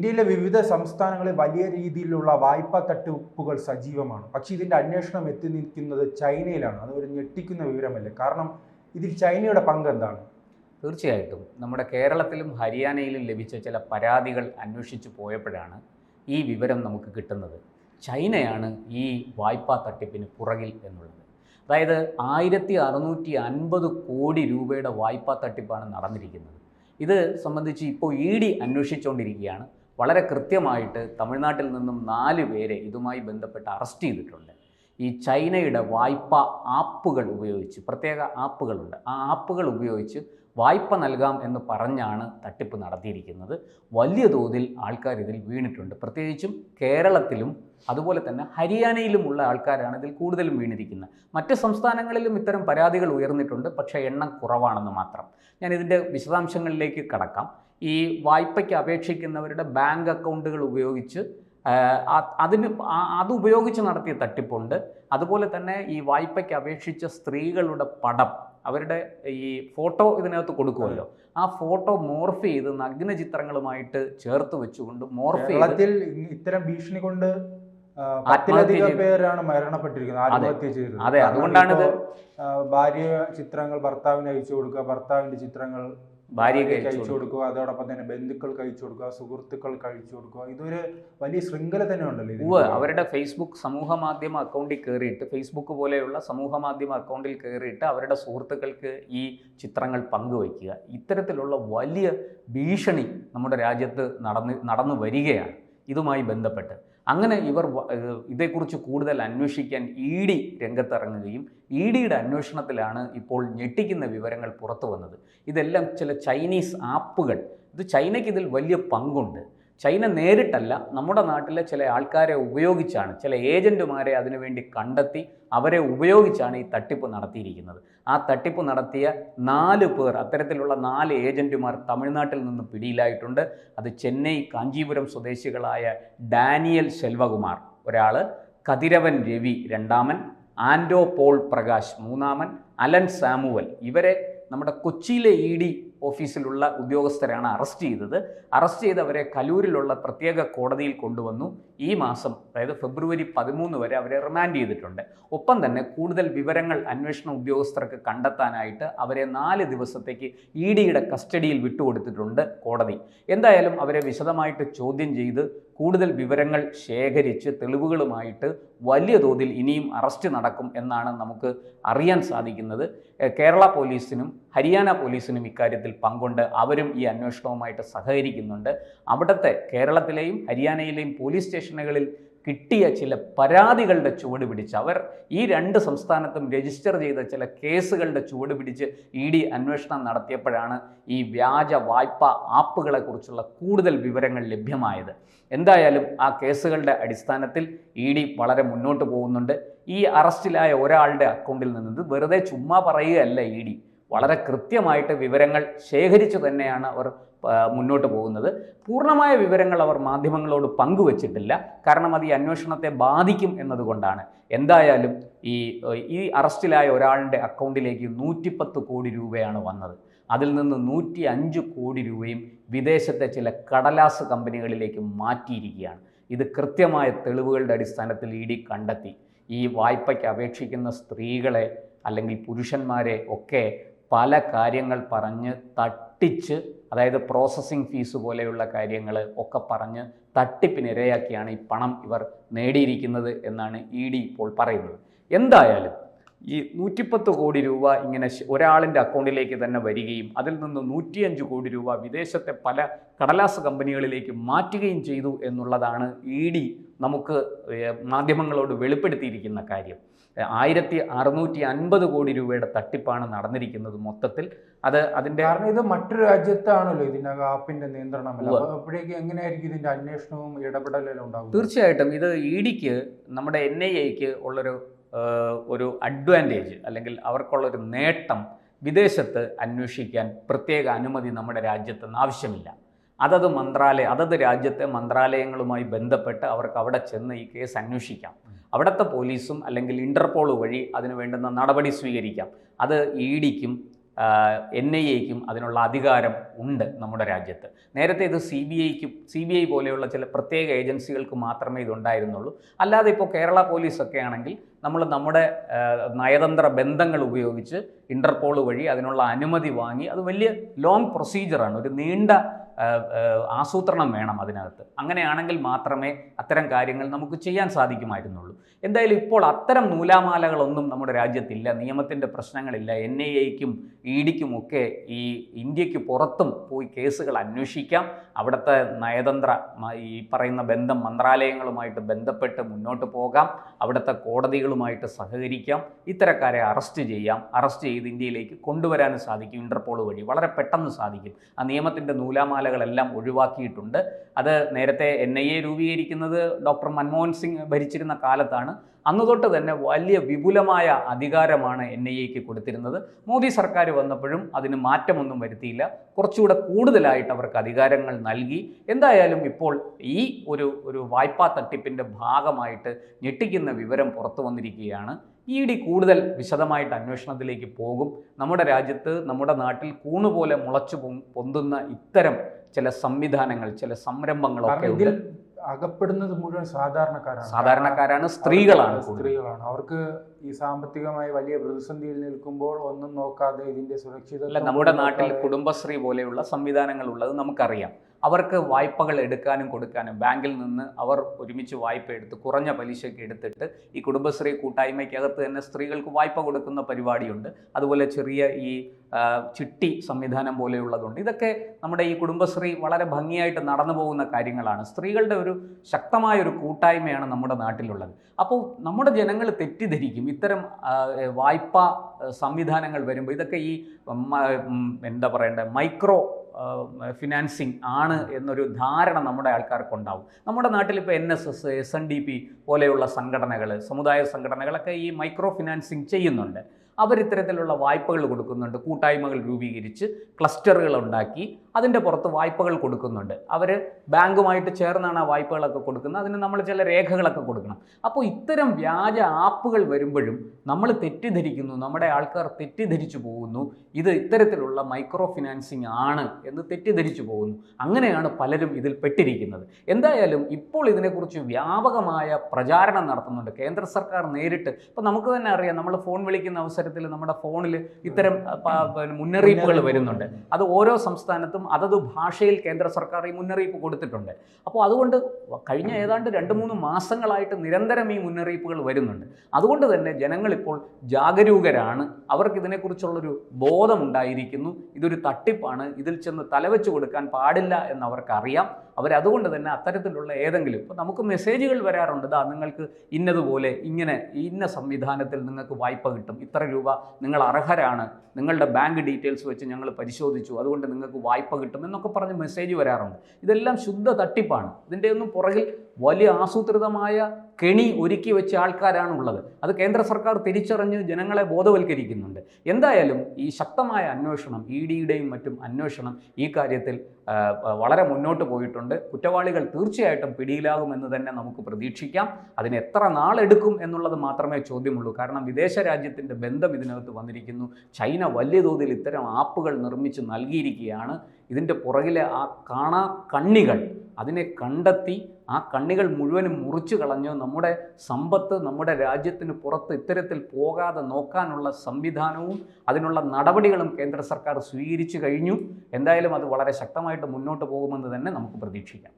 ഇന്ത്യയിലെ വിവിധ സംസ്ഥാനങ്ങളിൽ വലിയ രീതിയിലുള്ള വായ്പാ തട്ടിപ്പുകൾ സജീവമാണ്. പക്ഷേ ഇതിന്റെ അന്വേഷണം എത്തി നിൽക്കുന്നത് ചൈനയിലാണ്. അത് ഒരു ഞെട്ടിക്കുന്ന വിവരമല്ലേ? കാരണം ഇതിൽ ചൈനയുടെ പങ്ക് എന്താണ്? തീർച്ചയായിട്ടും. നമ്മുടെ കേരളത്തിലും ഹരിയാനയിലും ലഭിച്ച ചില പരാതികൾ അന്വേഷിച്ചു പോയപ്പോഴാണ് ഈ വിവരം നമുക്ക് കിട്ടുന്നത്. ചൈനയാണ് ഈ വായ്പാ തട്ടിപ്പിന് പുറകിൽ എന്നുള്ളത്. അതായത് ആയിരത്തി അറുന്നൂറ്റി അൻപത് കോടി രൂപയുടെ വായ്പാ തട്ടിപ്പാണ് നടന്നിരിക്കുന്നത്. ഇത് സംബന്ധിച്ച് ഇപ്പോൾ ഇ ഡി അന്വേഷിച്ചുകൊണ്ടിരിക്കുകയാണ്. വളരെ കൃത്യമായിട്ട് തമിഴ്നാട്ടിൽ നിന്നും നാല് പേരെ ഇതുമായി ബന്ധപ്പെട്ട് അറസ്റ്റ് ചെയ്തിട്ടുണ്ട്. ഈ ചൈനയുടെ വായ്പ ആപ്പുകൾ ഉപയോഗിച്ച് പ്രത്യേക ആപ്പുകളുണ്ട്. ആ ആപ്പുകൾ ഉപയോഗിച്ച് വായ്പ നൽകാം എന്ന് പറഞ്ഞാണ് തട്ടിപ്പ് നടത്തിയിരിക്കുന്നത്. വലിയ തോതിൽ ആൾക്കാർ ഇതിൽ വീണിട്ടുണ്ട്. പ്രത്യേകിച്ചും കേരളത്തിലും അതുപോലെ തന്നെ ഹരിയാനയിലുമുള്ള ആൾക്കാരാണ് ഇതിൽ കൂടുതലും വീണിരിക്കുന്നത്. മറ്റ് സംസ്ഥാനങ്ങളിലും ഇത്തരം പരാതികൾ ഉയർന്നിട്ടുണ്ട് പക്ഷേ എണ്ണം കുറവാണെന്ന് മാത്രം. ഞാൻ ഇതിന്റെ വിശദാംശങ്ങളിലേക്ക് കടക്കാം. ഈ വായ്പയ്ക്ക് അപേക്ഷിക്കുന്നവരുടെ ബാങ്ക് അക്കൗണ്ടുകൾ ഉപയോഗിച്ച് അതിന് അത് ഉപയോഗിച്ച് നടത്തിയ തട്ടിപ്പുണ്ട്. അതുപോലെ തന്നെ ഈ വായ്പയ്ക്ക് അപേക്ഷിച്ച സ്ത്രീകളുടെ പടം അവരുടെ ഈ ഫോട്ടോ ഇതിനകത്ത് കൊടുക്കുമല്ലോ. ആ ഫോട്ടോ മോർഫ് ചെയ്ത് നഗ്ന ചിത്രങ്ങളുമായിട്ട് ചേർത്ത് വെച്ചുകൊണ്ട് മോർഫ് ചെയ്ത് കേരളത്തിൽ ഇത്തരം ഭീഷണി കൊണ്ട് പത്തിലധികം പേരാണ് മരണപ്പെട്ടിരിക്കുന്നത് ആത്മഹത്യ ചെയ്തത്. അതെ, അതുകൊണ്ടാണ് ഭാര്യ ചിത്രങ്ങൾ ഭർത്താവിന് അയച്ചു കൊടുക്കുക ഭർത്താവിന്റെ ചിത്രങ്ങൾ ഭാര്യയ്ക്ക് കഴിച്ചു അയച്ചു കൊടുക്കുക അതോടൊപ്പം തന്നെ ബന്ധുക്കൾക്ക് അയച്ചു കൊടുക്കുക സുഹൃത്തുക്കൾക്ക് അയച്ചു കൊടുക്കുക. ഇതൊരു വലിയ ശൃംഖല തന്നെ ഉണ്ടല്ലോ ഉവ്വ് അവരുടെ ഫേസ്ബുക്ക് സമൂഹ മാധ്യമ അക്കൗണ്ടിൽ കയറിയിട്ട് ഫേസ്ബുക്ക് പോലെയുള്ള സമൂഹ മാധ്യമ അക്കൗണ്ടിൽ കയറിയിട്ട് അവരുടെ സുഹൃത്തുക്കൾക്ക് ഈ ചിത്രങ്ങൾ പങ്കുവയ്ക്കുക ഇത്തരത്തിലുള്ള വലിയ ഭീഷണി നമ്മുടെ രാജ്യത്ത് നടന്ന് നടന്നു വരികയാണ്. ഇതുമായി ബന്ധപ്പെട്ട്. അങ്ങനെ ഇവർ ഇതേക്കുറിച്ച് കൂടുതൽ അന്വേഷിക്കാൻ ഇ ഡി രംഗത്തിറങ്ങുകയും ഇ ഡിയുടെ അന്വേഷണത്തിലാണ് ഇപ്പോൾ ഞെട്ടിക്കുന്ന വിവരങ്ങൾ പുറത്തു വന്നത് ഇതെല്ലാം ചില ചൈനീസ് ആപ്പുകൾ. ഇത് ചൈനയ്ക്ക് ഇതിൽ വലിയ പങ്കുണ്ട്. ചൈന നേരിട്ടല്ല നമ്മുടെ നാട്ടിലെ ചില ആൾക്കാരെ ഉപയോഗിച്ചാണ് ചില ഏജന്റുമാരെ അതിനുവേണ്ടി കണ്ടെത്തി അവരെ ഉപയോഗിച്ചാണ് ഈ തട്ടിപ്പ് നടത്തിയിരിക്കുന്നത്. ആ തട്ടിപ്പ് നടത്തിയ നാല് പേർ അത്തരത്തിലുള്ള നാല് ഏജന്റുമാർ തമിഴ്നാട്ടിൽ നിന്ന് പിടിയിലായിട്ടുണ്ട്. അത് ചെന്നൈ കാഞ്ചീപുരം സ്വദേശികളായ ഡാനിയൽ ശെൽവകുമാർ ഒരാൾ കതിരവൻ രവി രണ്ടാമൻ ആൻഡോ പോൾ പ്രകാശ് മൂന്നാമൻ അലൻ സാമുവൽ. ഇവരെ നമ്മുടെ കൊച്ചിയിലെ ഇ ഡി ഓഫീസിലുള്ള ഉദ്യോഗസ്ഥരാണ് അറസ്റ്റ് ചെയ്തത്. അറസ്റ്റ് ചെയ്തവരെ കലൂരിലുള്ള പ്രത്യേക കോടതിയിൽ കൊണ്ടുവന്നു. ഈ മാസം അതായത് ഫെബ്രുവരി പതിമൂന്ന് വരെ അവരെ റിമാൻഡ് ചെയ്തിട്ടുണ്ട്. ഒപ്പം തന്നെ കൂടുതൽ വിവരങ്ങൾ അന്വേഷണ ഉദ്യോഗസ്ഥർക്ക് കണ്ടെത്താനായിട്ട് അവരെ നാല് ദിവസത്തേക്ക് ഇ ഡിയുടെ കസ്റ്റഡിയിൽ വിട്ടുകൊടുത്തിട്ടുണ്ട് കോടതി. എന്തായാലും അവരെ വിശദമായിട്ട് ചോദ്യം ചെയ്ത് കൂടുതൽ വിവരങ്ങൾ ശേഖരിച്ച് തെളിവുകളുമായിട്ട് വലിയ തോതിൽ ഇനിയും അറസ്റ്റ് നടക്കും എന്നാണ് നമുക്ക് അറിയാൻ സാധിക്കുന്നത്. കേരള പോലീസിനും ഹരിയാന പോലീസിനും ഇക്കാര്യത്തിൽ പങ്കുണ്ട്. അവരും ഈ അന്വേഷണവുമായിട്ട് സഹകരിക്കുന്നുണ്ട്. അവിടുത്തെ കേരളത്തിലെയും ഹരിയാനയിലെയും പോലീസ് സ്റ്റേഷനുകളിൽ കിട്ടിയ ചില പരാതികളുടെ ചുവട് പിടിച്ച് അവർ ഈ രണ്ട് സംസ്ഥാനത്തും രജിസ്റ്റർ ചെയ്ത ചില കേസുകളുടെ ചുവട് പിടിച്ച് ഇ ഡി അന്വേഷണം നടത്തിയപ്പോഴാണ് ഈ വ്യാജ വായ്പ ആപ്പുകളെക്കുറിച്ചുള്ള കൂടുതൽ വിവരങ്ങൾ ലഭ്യമായത്. എന്തായാലും ആ കേസുകളുടെ അടിസ്ഥാനത്തിൽ ഇ ഡി വളരെ മുന്നോട്ട് പോകുന്നുണ്ട്. ഈ അറസ്റ്റിലായ ഒരാളുടെ അക്കൗണ്ടിൽ നിന്നത് വെറുതെ ചുമ്മാ പറയുകയല്ല ഇ ഡി. വളരെ കൃത്യമായിട്ട് വിവരങ്ങൾ ശേഖരിച്ചു തന്നെയാണ് അവർ മുന്നോട്ട് പോകുന്നത്. പൂർണമായ വിവരങ്ങൾ അവർ മാധ്യമങ്ങളോട് പങ്കുവച്ചിട്ടില്ല. കാരണം അത് ഈ അന്വേഷണത്തെ ബാധിക്കും എന്നതുകൊണ്ടാണ്. എന്തായാലും ഈ ഈ അറസ്റ്റിലായ ഒരാളുടെ അക്കൗണ്ടിലേക്ക് നൂറ്റിപ്പത്ത് കോടി രൂപയാണ് വന്നത്. അതിൽ നിന്ന് നൂറ്റി അഞ്ച് കോടി രൂപയും വിദേശത്തെ ചില കടലാസ് കമ്പനികളിലേക്ക് മാറ്റിയിരിക്കുകയാണ്. ഇത് കൃത്യമായ തെളിവുകളുടെ അടിസ്ഥാനത്തിൽ ഇ ഡി കണ്ടെത്തി. ഈ വായ്പയ്ക്ക് അപേക്ഷിക്കുന്ന സ്ത്രീകളെ അല്ലെങ്കിൽ പുരുഷന്മാരെ ഒക്കെ പല കാര്യങ്ങൾ പറഞ്ഞ് തട്ടിച്ച് അതായത് പ്രോസസ്സിംഗ് ഫീസ് പോലെയുള്ള കാര്യങ്ങൾ ഒക്കെ പറഞ്ഞ് തട്ടിപ്പിനിരയാക്കിയാണ് ഈ പണം ഇവർ നേടിയിരിക്കുന്നത് എന്നാണ് ഇ ഡി ഇപ്പോൾ പറയുന്നത്. എന്തായാലും ഈ നൂറ്റിപ്പത്ത് കോടി രൂപ ഇങ്ങനെ ഒരാളിന്റെ അക്കൗണ്ടിലേക്ക് തന്നെ വരികയും അതിൽ നിന്ന് നൂറ്റിയഞ്ച് കോടി രൂപ വിദേശത്തെ പല കടലാസ് കമ്പനികളിലേക്ക് മാറ്റുകയും ചെയ്തു എന്നുള്ളതാണ് ഇ ഡി നമുക്ക് മാധ്യമങ്ങളോട് വെളിപ്പെടുത്തിയിരിക്കുന്ന കാര്യം. ആയിരത്തി അറുന്നൂറ്റി അൻപത് കോടി രൂപയുടെ തട്ടിപ്പാണ് നടന്നിരിക്കുന്നത് മൊത്തത്തിൽ. അത് അതിന്റെ കാരണം ഇത് മറ്റൊരു രാജ്യത്താണല്ലോ ഇതിന്റെ ആപ്പിന്റെ നിയന്ത്രണം അപ്പോഴേക്കും അപ്പൊ അപ്പോഴേക്ക് എങ്ങനെയായിരിക്കും ഇതിന്റെ അന്വേഷണവും ഇടപെടലും ഉണ്ടാകും തീർച്ചയായിട്ടും ഇത് ഇ ഡിക്ക് നമ്മുടെ എൻ ഐ എക്ക് ഉള്ളൊരു ഒരു അഡ്വാന്റേജ് അല്ലെങ്കിൽ അവർക്കുള്ളൊരു നേട്ടം വിദേശത്ത് അന്വേഷിക്കാൻ പ്രത്യേക അനുമതി നമ്മുടെ രാജ്യത്ത് നിന്ന് ആവശ്യമില്ല. അതത് മന്ത്രാലയം അതത് രാജ്യത്തെ മന്ത്രാലയങ്ങളുമായി ബന്ധപ്പെട്ട് അവർക്ക് അവിടെ ചെന്ന് ഈ കേസ് അന്വേഷിക്കാം. അവിടുത്തെ പോലീസും അല്ലെങ്കിൽ ഇന്റർപോൾ വഴി അതിന് വേണ്ടുന്ന നടപടി സ്വീകരിക്കാം. അത് ഇ ഡിക്കും എൻ ഐ എക്കും അതിനുള്ള അധികാരം ഉണ്ട് നമ്മുടെ രാജ്യത്ത്. നേരത്തെ ഇത് സി ബി ഐക്കും സി ബി ഐ പോലെയുള്ള ചില പ്രത്യേക ഏജൻസികൾക്ക് മാത്രമേ ഇതുണ്ടായിരുന്നുള്ളൂ. അല്ലാതെ ഇപ്പോൾ കേരള പോലീസൊക്കെ ആണെങ്കിൽ നമ്മൾ നമ്മുടെ നയതന്ത്ര ബന്ധങ്ങൾ ഉപയോഗിച്ച് ഇന്റർപോൾ വഴി അതിനുള്ള അനുമതി വാങ്ങി അത് വലിയ ലോങ് പ്രൊസീജിയറാണ് ഒരു നീണ്ട ആസൂത്രണം വേണം അതിനകത്ത്. അങ്ങനെയാണെങ്കിൽ മാത്രമേ അത്തരം കാര്യങ്ങൾ നമുക്ക് ചെയ്യാൻ സാധിക്കുമായിരുന്നുള്ളൂ. എന്തായാലും ഇപ്പോൾ അത്തരം നൂലാമാലകളൊന്നും നമ്മുടെ രാജ്യത്തില്ല. നിയമത്തിന്റെ പ്രശ്നങ്ങളില്ല. എൻ ഐ എക്കും ഇ ഡിക്കും ഒക്കെ ഈ ഇന്ത്യയ്ക്ക് പുറത്തും പോയി കേസുകൾ അന്വേഷിക്കാം. അവിടുത്തെ നയതന്ത്ര ഈ പറയുന്ന ബന്ധം മന്ത്രാലയങ്ങളുമായിട്ട് ബന്ധപ്പെട്ട് മുന്നോട്ട് പോകാം. അവിടുത്തെ കോടതികളുമായിട്ട് സഹകരിക്കാം ഇത്തരക്കാരെ അറസ്റ്റ് ചെയ്യാം. അറസ്റ്റ് ചെയ്ത് ഇന്ത്യയിലേക്ക് കൊണ്ടുവരാനും സാധിക്കും ഇന്റർപോൾ വഴി. വളരെ പെട്ടെന്ന് സാധിക്കും. ആ നിയമത്തിന്റെ നൂലാമാലകളെല്ലാം ഒഴിവാക്കിയിട്ടുണ്ട്. അത് നേരത്തെ എൻ ഐ എ രൂപീകരിക്കുന്നത് ഡോക്ടർ മൻമോഹൻ സിംഗ് ഭരിച്ചിരുന്ന കാലത്താണ്. അന്ന് തൊട്ട് തന്നെ വലിയ വിപുലമായ അധികാരമാണ് എൻ ഐ എക്ക് കൊടുത്തിരുന്നത്. മോദി സർക്കാർ വന്നപ്പോഴും അതിന് മാറ്റമൊന്നും വരുത്തിയില്ല. കുറച്ചുകൂടെ കൂടുതലായിട്ട് അവർക്ക് അധികാരങ്ങൾ നൽകി. എന്തായാലും ഇപ്പോൾ ഈ ഒരു ഒരു വായ്പാ തട്ടിപ്പിന്റെ ഭാഗമായിട്ട് ഞെട്ടിക്കുന്ന വിവരം പുറത്തു വന്നിരിക്കുകയാണ് ഇ ഡി കൂടുതൽ വിശദമായിട്ട് അന്വേഷണത്തിലേക്ക് പോകും. നമ്മുടെ രാജ്യത്ത് നമ്മുടെ നാട്ടിൽ കൂണുപോലെ മുളച്ചു പൊന്തുന്ന ഇത്തരം ചില സംവിധാനങ്ങൾ ചില സംരംഭങ്ങളൊക്കെ ഇതിൽ അകപ്പെടുന്നത് മുഴുവൻ സാധാരണക്കാരാണ്. സാധാരണക്കാരാണ് സ്ത്രീകളാണ് സ്ത്രീകളാണ്. അവർക്ക് ഈ സാമ്പത്തികമായി വലിയ പ്രതിസന്ധിയിൽ നിൽക്കുമ്പോൾ ഒന്നും നോക്കാതെ ഇതിന്റെ സുരക്ഷിത നമ്മുടെ നാട്ടിൽ കുടുംബശ്രീ പോലെയുള്ള സംവിധാനങ്ങൾ ഉള്ളത് നമുക്കറിയാം. അവർക്ക് വായ്പകൾ എടുക്കാനും കൊടുക്കാനും ബാങ്കിൽ നിന്ന് അവർ ഒരുമിച്ച് വായ്പ എടുത്ത് കുറഞ്ഞ പലിശയ്ക്ക് എടുത്തിട്ട് ഈ കുടുംബശ്രീ കൂട്ടായ്മയ്ക്കകത്ത് തന്നെ സ്ത്രീകൾക്ക് വായ്പ കൊടുക്കുന്ന പരിപാടിയുണ്ട്. അതുപോലെ ചെറിയ ഈ ചിട്ടി സംവിധാനം പോലെയുള്ളതുണ്ട്. ഇതൊക്കെ നമ്മുടെ ഈ കുടുംബശ്രീ വളരെ ഭംഗിയായിട്ട് നടന്നു പോകുന്ന കാര്യങ്ങളാണ്. സ്ത്രീകളുടെ ഒരു ശക്തമായ ഒരു കൂട്ടായ്മയാണ് നമ്മുടെ നാട്ടിലുള്ളത്. അപ്പോൾ നമ്മുടെ ജനങ്ങൾ തെറ്റിദ്ധരിക്കും. ഇത്തരം വായ്പാ സംവിധാനങ്ങൾ വരുമ്പോൾ ഇതൊക്കെ ഈ എന്താ പറയണ്ടേ മൈക്രോ ഫിനാൻസിങ് ആണ് എന്നൊരു ധാരണ നമ്മുടെ ആൾക്കാർക്കുണ്ടാവും. നമ്മുടെ നാട്ടിൽ ഇപ്പോൾ N S S S N D P പോലെയുള്ള സംഘടനകൾ സമുദായ സംഘടനകളൊക്കെ ഈ മൈക്രോ ഫിനാൻസിങ് ചെയ്യുന്നുണ്ട്. അവർ ഇത്തരത്തിലുള്ള വായ്പകൾ കൊടുക്കുന്നുണ്ട് കൂട്ടായ്മകൾ രൂപീകരിച്ച് ക്ലസ്റ്ററുകൾ ഉണ്ടാക്കി അതിന്റെ പുറത്ത് വായ്പകൾ കൊടുക്കുന്നുണ്ട്. അവർ ബാങ്കുമായിട്ട് ചേർന്നാണ് ആ വായ്പകളൊക്കെ കൊടുക്കുന്നത്. അതിന് നമ്മൾ ചില രേഖകളൊക്കെ കൊടുക്കണം. അപ്പോൾ ഇത്തരം വ്യാജ ആപ്പുകൾ വരുമ്പോഴും നമ്മൾ തെറ്റിദ്ധരിക്കുന്നു നമ്മുടെ ആൾക്കാർ തെറ്റിദ്ധരിച്ചു പോകുന്നു ഇത് ഇത്തരത്തിലുള്ള മൈക്രോ ഫിനാൻസിങ് ആണ് എന്ന് തെറ്റിദ്ധരിച്ചു പോകുന്നു. അങ്ങനെയാണ് പലരും ഇതിൽ പെട്ടിരിക്കുന്നത്. എന്തായാലും ഇപ്പോൾ ഇതിനെക്കുറിച്ച് വ്യാപകമായ പ്രചാരണം നടത്തുന്നുണ്ട്. കേന്ദ്ര സർക്കാർ നേരിട്ട് ഇപ്പം നമുക്ക് തന്നെ അറിയാം നമ്മൾ ഫോൺ വിളിക്കുന്ന അവസരത്തിൽ നമ്മുടെ ഫോണിൽ ഇത്തരം മുന്നറിയിപ്പുകൾ വരുന്നുണ്ട്. അത് ഓരോ സംസ്ഥാനത്തും അതത് ഭാഷയിൽ കേന്ദ്ര സർക്കാർ ഈ മുന്നറിയിപ്പ് കൊടുത്തിട്ടുണ്ട്. അപ്പോൾ അതുകൊണ്ട് കഴിഞ്ഞ ഏതാണ്ട് രണ്ട് മൂന്ന് മാസങ്ങളായിട്ട് നിരന്തരം ഈ മുന്നറിയിപ്പുകൾ വരുന്നുണ്ട്. അതുകൊണ്ട് തന്നെ ജനങ്ങളിപ്പോൾ ജാഗരൂകരാണ്. അവർക്ക് ഇതിനെക്കുറിച്ചുള്ളൊരു ബോധമുണ്ടായിരിക്കുന്നു. ഇതൊരു തട്ടിപ്പാണ്. ഇതിൽ ചെന്ന് തലവെച്ച് കൊടുക്കാൻ പാടില്ല എന്ന് അവർക്കറിയാം അവരതുകൊണ്ട് തന്നെ അത്തരത്തിലുള്ള ഏതെങ്കിലും ഇപ്പോൾ നമുക്ക് മെസ്സേജുകൾ വരാറുണ്ട്. ദാ നിങ്ങൾക്ക് ഇന്നതുപോലെ ഇങ്ങനെ ഇന്ന സംവിധാനത്തിൽ നിങ്ങൾക്ക് വായ്പ കിട്ടും. ഇത്ര രൂപ നിങ്ങൾ അർഹരാണ്. നിങ്ങളുടെ ബാങ്ക് ഡീറ്റെയിൽസ് വെച്ച് ഞങ്ങൾ പരിശോധിച്ചു. അതുകൊണ്ട് നിങ്ങൾക്ക് വായ്പ കിട്ടും എന്നൊക്കെ പറഞ്ഞ് മെസ്സേജ് വരാറുണ്ട്. ഇതെല്ലാം ശുദ്ധ തട്ടിപ്പാണ്. ഇതിന്റെ ഒന്നും പുറകിൽ വലിയ ആസൂത്രിതമായ കെണി ഒരുക്കി വെച്ച ആൾക്കാരാണ് ഉള്ളത് അത് കേന്ദ്ര സർക്കാർ തിരിച്ചറിഞ്ഞ് ജനങ്ങളെ ബോധവൽക്കരിക്കുന്നുണ്ട്. എന്തായാലും ഈ ശക്തമായ അന്വേഷണം ഇ ഡിയുടെയും മറ്റും അന്വേഷണം ഈ കാര്യത്തിൽ വളരെ മുന്നോട്ട് പോയിട്ടുണ്ട്. കുറ്റവാളികൾ തീർച്ചയായിട്ടും പിടിയിലാകുമെന്ന് തന്നെ നമുക്ക് പ്രതീക്ഷിക്കാം. അതിന് എത്ര നാളെടുക്കും എന്നുള്ളത് മാത്രമേ ചോദ്യമുള്ളൂ. കാരണം വിദേശ രാജ്യത്തിന്റെ ബന്ധം ഇതിനകത്ത് വന്നിരിക്കുന്നു. ചൈന വലിയ തോതിൽ ഇത്തരം ആപ്പുകൾ നിർമ്മിച്ച് നൽകിയിരിക്കുകയാണ്. ഇതിന്റെ പുറകിലെ ആ കാണാ കണ്ണികൾ അതിനെ കണ്ടെത്തി ആ കണ്ണികൾ മുഴുവനും മുറിച്ചു കളഞ്ഞ്. നമ്മുടെ സമ്പത്ത് നമ്മുടെ രാജ്യത്തിന് പുറത്ത് ഇത്തരത്തിൽ പോകാതെ നോക്കാനുള്ള സംവിധാനവും അതിനുള്ള നടപടികളും കേന്ദ്ര സർക്കാർ സ്വീകരിച്ചു കഴിഞ്ഞു. എന്തായാലും അത് വളരെ ശക്തമായിട്ട് മുന്നോട്ട് പോകുമെന്ന് തന്നെ നമുക്ക് പ്രതീക്ഷിക്കാം.